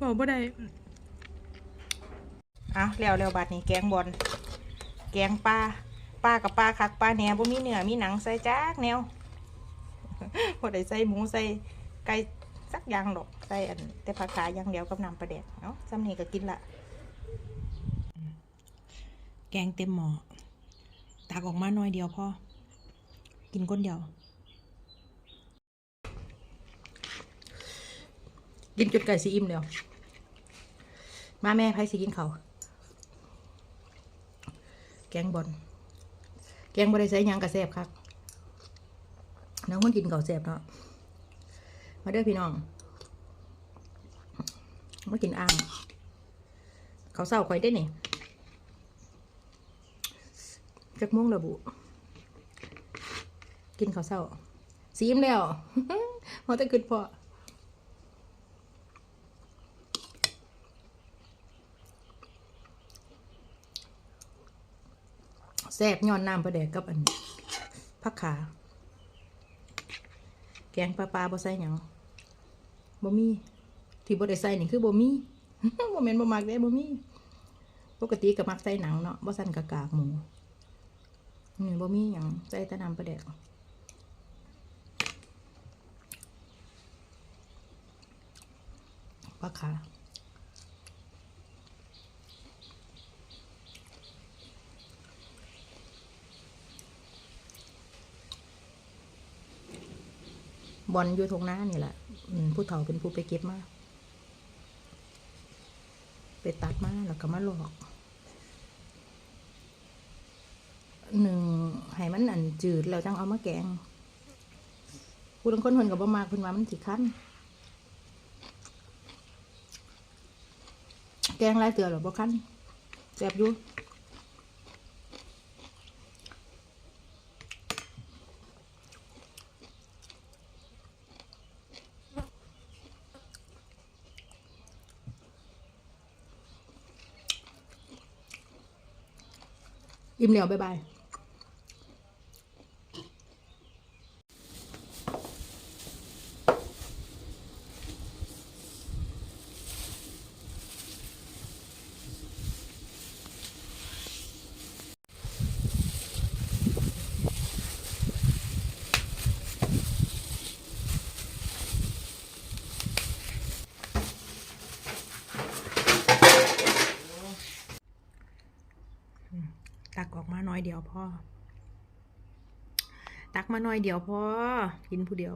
บอกบ่ได้เอาเร็วเร็วๆบาดนี้แกงบอลแกงปลาปลากับปลาคักปลาแหนบ่มีเนื้อมีหนังใส่จักแนวบ่ได้ใส่หมูใส่ไก่สักอย่างดอกใส่อันแต่ผักขาอย่างเดียวกับน้ำปลาแดกเนาะซ้ำนี้ก็กินละแกงเต็มหม้อตักออกมาหน่อยเดียวพอกินก้นเดียว กินจุดไก่สีอิ่มเดียวมาแม่ไพ่สิกินเขาแกงบอลแกงบอได้ใส่ยังกระแซบครับน้องมันกินเขาแซบเนาะมาเด้อพี่น้องมากินอ่าง เขาวเศร้าคอยได้นี่จักม่วงระบุ กินข้าวเศร้าซีมแล้วพอแต่ขึ้นพอ แซ่บย้อนน้ำปลาแดกกับอันผักขา แกงปลาปลาบ่ใส่หยังบ่มีที่บ่ได้ใส่นี่คือบ่มีบ่แม่นบ่มักเด้บ่มีปกติก็มักใส่หนังเนาะบ่สั่นกะกากหมูนี่บ่มีหยังใส่แต่น้ำปลาแดกปลาขา บอลอยู่ทงหน้านี่แหละผู้เฒ่าเป็นผู้ไปเก็บมาไปตัดมาแล้วก็มาหลอกหนึ่งให้มันอันจืดแล้วจังเอามาแกงผู้บางคนเพิ่นก็บ่มากเพิ่นว่ามันสิคันแกงลายเตือหรอบ่คั้นแซ่บอยู่ อิ่มแล้วบ๊ายบายตักอ อกมาน้อยเดียวพอ ตักมาน้อยเดียวพอ กินผู้เดียว